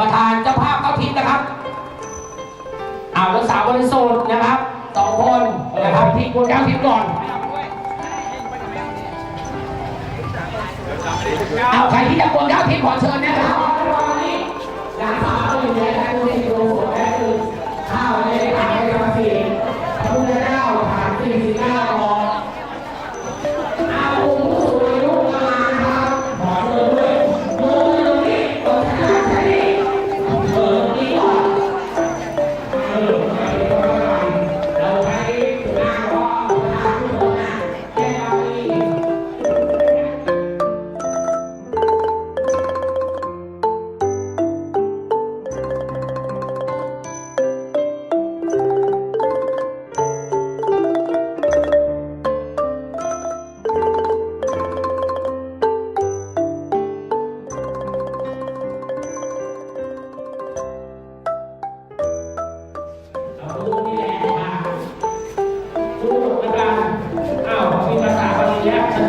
ประธานเจ้าภาพเข้าทิพย์นะครับอาวรักษาบริสุทธิ์นะครับสองคนนะครับที่ควรเก้าทิพย์ก่อนเอาใครที่จะควรเก้าทิพย์ขอเชิญนะครับ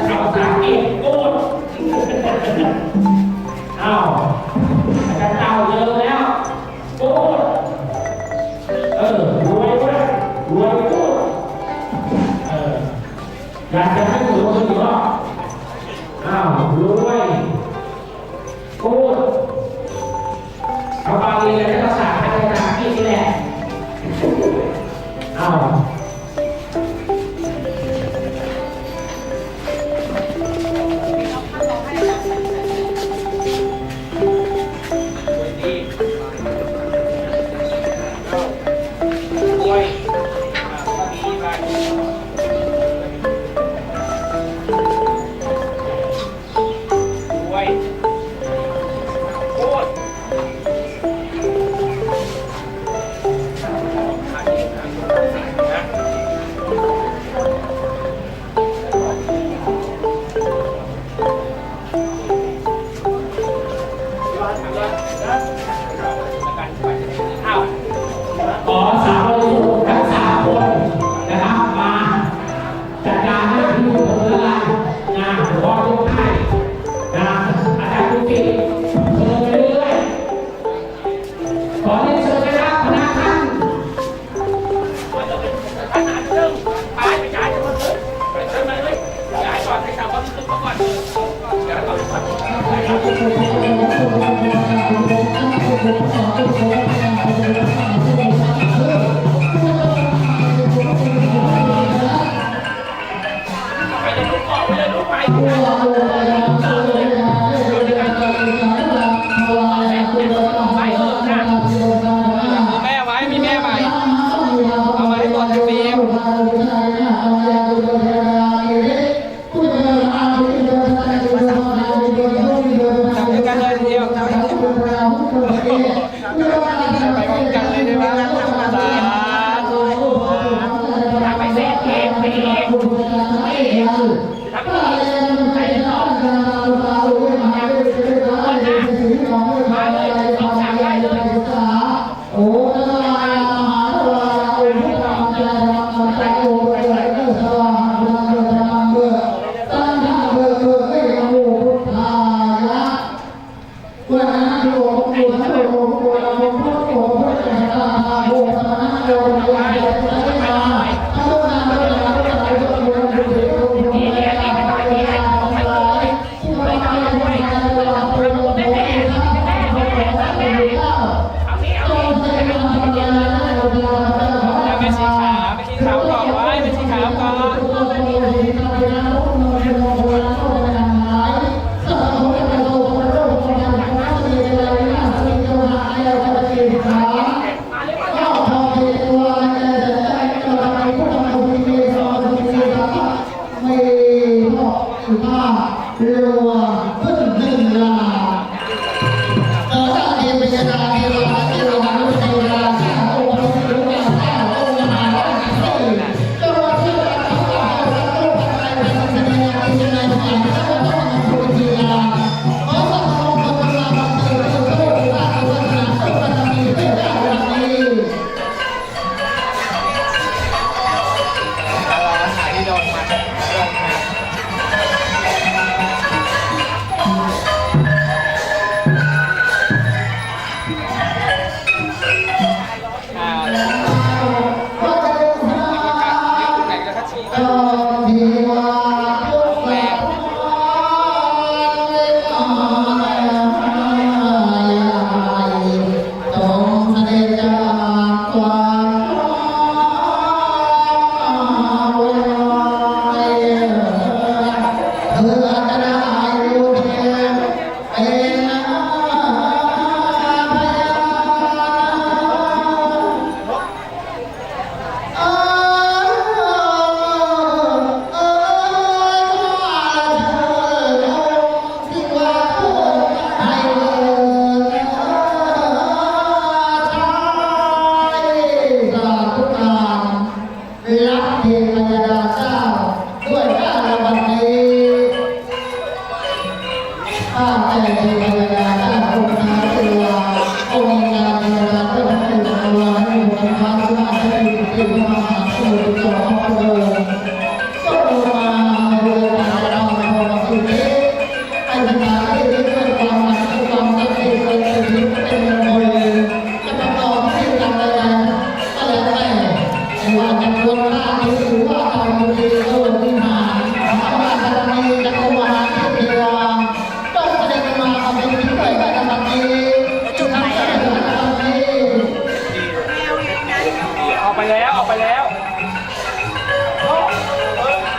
ลีแล้ภาษาอังกฤษพูดอ้าวอาจารย์เต่าเจอแล้วกูดเออรวยด้วยรวยกูดเอออยากจะ ขอเรียนเชิญนะครับคณะท่านแ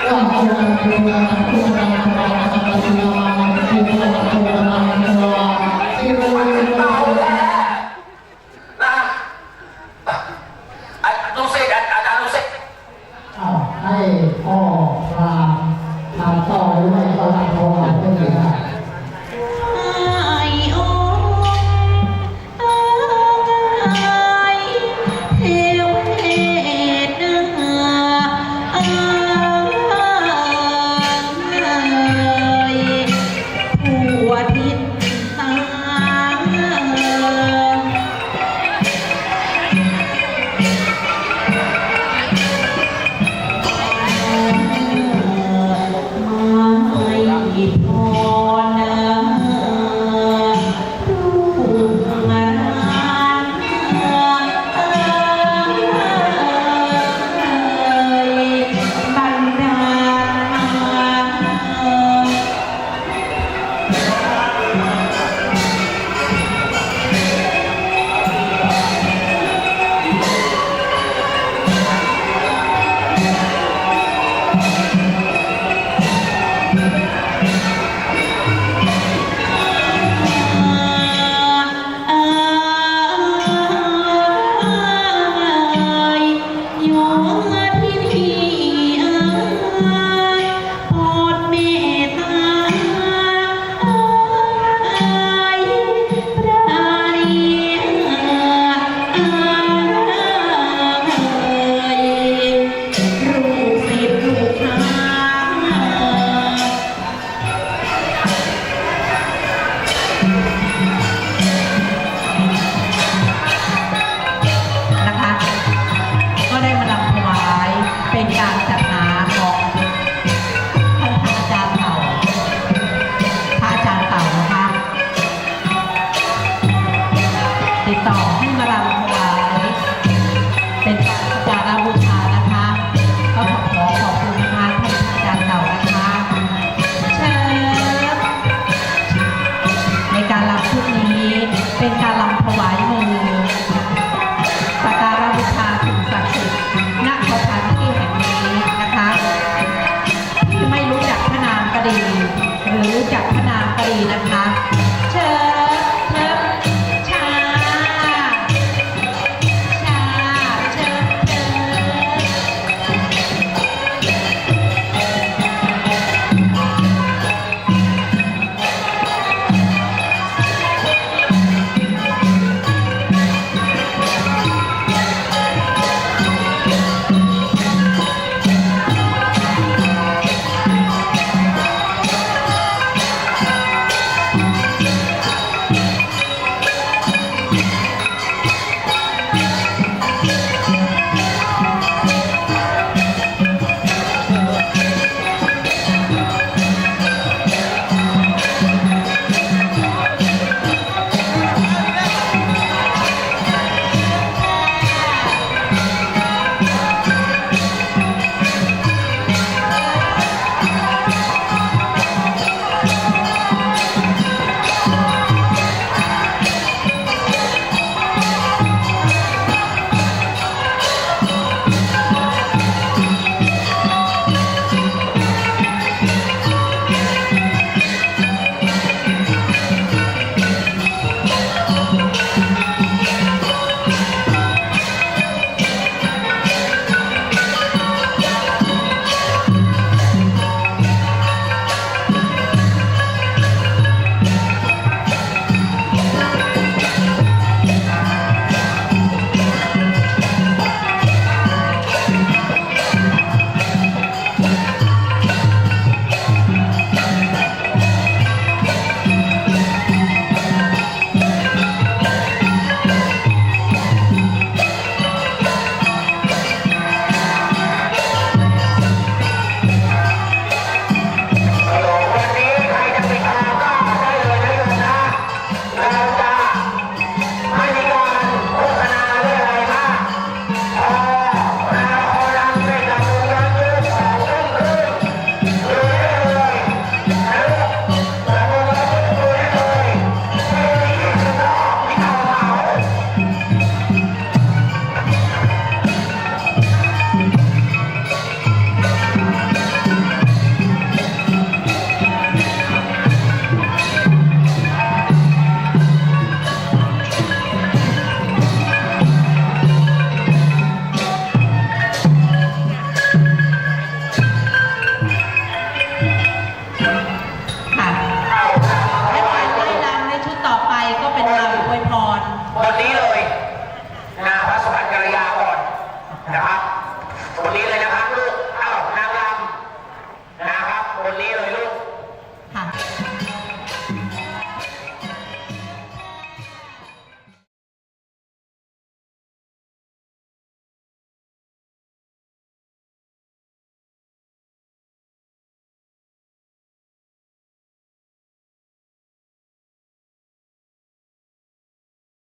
นะ